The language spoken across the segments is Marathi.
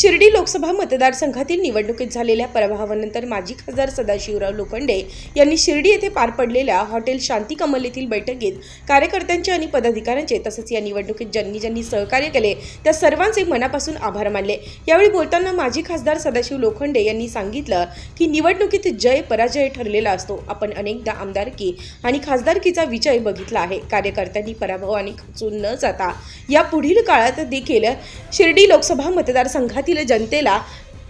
शिर्डी लोकसभा मतदारसंघातील निवडणुकीत झालेल्या पराभवानंतर माजी खासदार सदाशिवराव लोखंडे यांनी शिर्डी येथे पार पडलेल्या हॉटेल शांती कमल येथील बैठकीत कार्यकर्त्यांचे आणि पदाधिकाऱ्यांचे तसेच या निवडणुकीत ज्यांनी ज्यांनी सहकार्य केले त्या सर्वांचे मनापासून आभार मानले. यावेळी बोलताना माजी खासदार सदाशिव लोखंडे यांनी सांगितलं की निवडणुकीत जय पराजय ठरलेला असतो. आपण अनेकदा आमदारकी आणि खासदारकीचा विजय बघितला आहे. कार्यकर्त्यांनी पराभवाने खचून न जाता या पुढील काळात देखील शिर्डी लोकसभा मतदारसंघातील जनतेला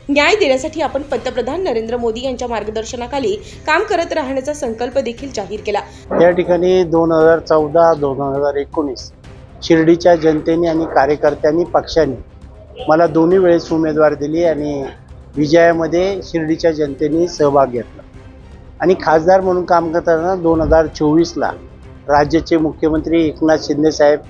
न्याय देण्यासाठी आपण पंतप्रधान नरेंद्र मोदी यांच्या मार्गदर्शनाखाली काम करत राहण्याचा संकल्प देखील जाहीर केला. या ठिकाणी दोन हजार चौदा दोन हजार एकोणीस शिर्डीच्या जनतेने आणि कार्यकर्त्यांनी पक्षाने मला दोन्ही वेळेस उमेदवार दिली आणि विजयामध्ये शिर्डीच्या जनतेने सहभाग घेतला. आणि खासदार म्हणून काम करताना दोन हजार चोवीसला राज्याचे मुख्यमंत्री एकनाथ शिंदे साहेब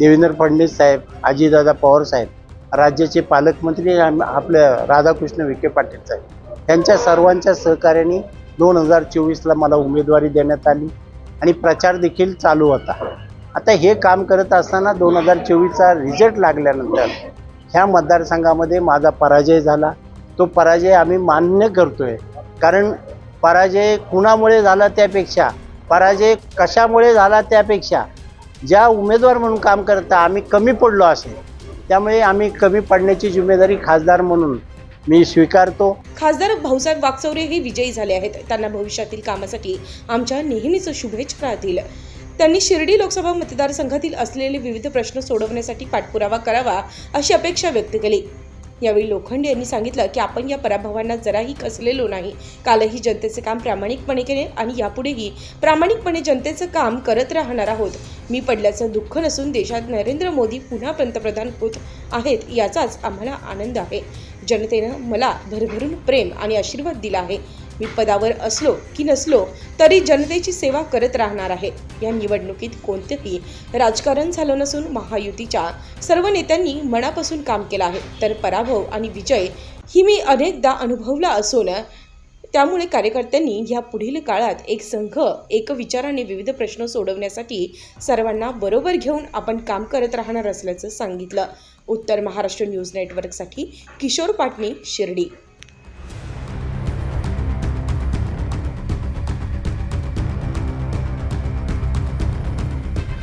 देवेंद्र फडणवीस साहेब अजितदादा पवार साहेब राज्याचे पालकमंत्री आपलं राधाकृष्ण विखे पाटील साहेब. त्यांच्या सर्वांच्या सहकार्याने दोन हजार चोवीसला मला उमेदवारी देण्यात आली आणि प्रचार देखील चालू होता. आता हे काम करत असताना दोन हजार चोवीसचा रिझल्ट लागल्यानंतर ह्या मतदारसंघामध्ये माझा पराजय झाला. तो पराजय आम्ही मान्य करतोय. कारण पराजय कुणामुळे झाला त्यापेक्षा पराजय कशामुळे झाला त्यापेक्षा ज्या उमेदवार म्हणून काम करता आम्ही कमी पडलो असेल त्यामुळे आम्ही कमी पडण्याची जिम्मेदारी खासदार म्हणून मी स्वीकारतो. खासदार भाऊसाहेब वाकचौरे हे विजयी झाले आहेत. त्यांना भविष्यातील कामासाठी आमच्या नेहमीच शुभेच्छा राहतील त्यांनी शिर्डी लोकसभा मतदारसंघातील असलेले विविध प्रश्न सोडवण्यासाठी पाठपुरावा करावा अशी अपेक्षा व्यक्त केली. यावेळी लोखंडे यांनी सांगितलं की आपण या पराभवांना जराही कसलेलो नाही. कालही जनतेचे काम प्रामाणिकपणे केले आणि यापुढेही प्रामाणिकपणे जनतेचं काम करत राहणार आहोत. मी पडल्याचं दुःख नसून देशात नरेंद्र मोदी पुन्हा पंतप्रधान होत आहेत याचाच आम्हाला आनंद आहे. जनतेनं मला भरभरून प्रेम आणि आशीर्वाद दिला आहे. मी पदावर असलो की नसलो तरी जनतेची सेवा करत राहणार आहे. या निवडणुकीत कोणतेही राजकारण झालं नसून महायुतीच्या सर्व नेत्यांनी मनापासून काम केलं आहे. तर पराभव आणि विजय ही मी अनेकदा अनुभवला असून त्यामुळे कार्यकर्त्यांनी ह्या पुढील काळात एक संघ एक विचाराने विविध प्रश्न सोडवण्यासाठी सर्वांना बरोबर घेऊन आपण काम करत राहणार असल्याचं सांगितलं. उत्तर महाराष्ट्र न्यूज नेटवर्कसाठी किशोर पाटणी शिर्डी.